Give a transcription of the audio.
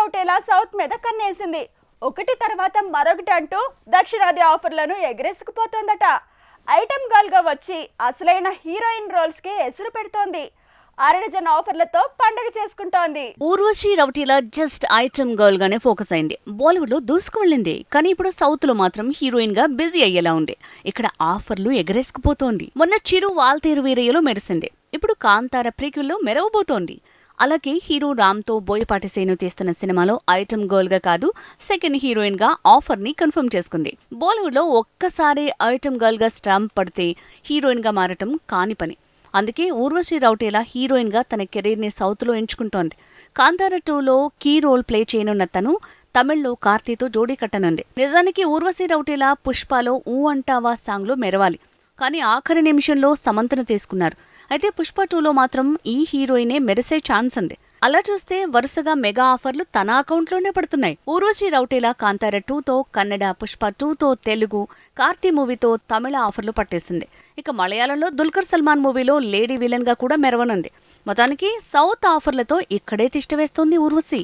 అవుటేలా south మీద కన్నేసింది. ఒకటి తర్వాత మరొకటి అంటూ దక్షిణాది ఆఫర్లను ఎగరేసుకుపోతోందట. ఐటమ్ గర్ల్గా వచ్చి అసలైన హీరోయిన్ రోల్స్కే ఎసురు పెడుతోంది. అరడజన్ ఆఫర్లతో పండగ చేసుకుంటోంది. Urvashi Rautela just item girl గానే ఫోకస్ అయింది. బాలీవుడ్లో దూసుకు వెళ్ళింది కానీ ఇప్పుడు సౌత్లో మాత్రం హీరోయిన్గా బిజీ అయ్యేలా ఉంది. ఇక్కడ ఆఫర్లు ఎగరేసుకుపోతోంది. మొన్న చిరు వాల్తేరు వీరయ్యలో మెరిసింది. ఇప్పుడు కాంతార ప్రీక్యుల్లో మెరవబోతోంది. అలాగే హీరో రామ్తో బోయపాటి సేను తీస్తున్న సినిమాలో ఐటమ్ గర్ల్గా కాదు సెకండ్ హీరోయిన్గా ఆఫర్ని కన్ఫర్మ్ చేసుకుంది. బాలీవుడ్లో ఒక్కసారి ఐటమ్ గర్ల్గా స్టాంప్ పడితే హీరోయిన్గా మారటం కాని పని. అందుకే ఊర్వశి రౌటేలా హీరోయిన్గా తన కెరీర్ని సౌత్లో ఎంచుకుంటోంది. కాంతార టూలో కీ రోల్ ప్లే చేయనున్న తను తమిళ్ళో కార్తీతో జోడీ కట్టనుంది. నిజానికి ఊర్వశి రౌటేలా పుష్పలో ఊ అంటావా సాంగ్లో మెరవాలి. కానీ ఆఖరి నిమిషంలో సమంతను తీసుకున్నారు. అయితే పుష్ప టూలో మాత్రం ఈ హీరోయినే మెరిసే ఛాన్స్ ఉంది. అలా చూస్తే వరుసగా మెగా ఆఫర్లు తన అకౌంట్లోనే పడుతున్నాయి. ఊర్వశి రౌటేలా కాంతార టూతో కన్నడ పుష్ప టూతో తెలుగు కార్తీ మూవీతో తమిళ ఆఫర్లు పట్టేసింది. ఇక మలయాళంలో దుల్కర్ సల్మాన్ మూవీలో లేడీ విలన్గా కూడా మెరవనుంది. మొత్తానికి సౌత్ ఆఫర్లతో ఇక్కడే తిష్టవేస్తోంది ఊర్వశి.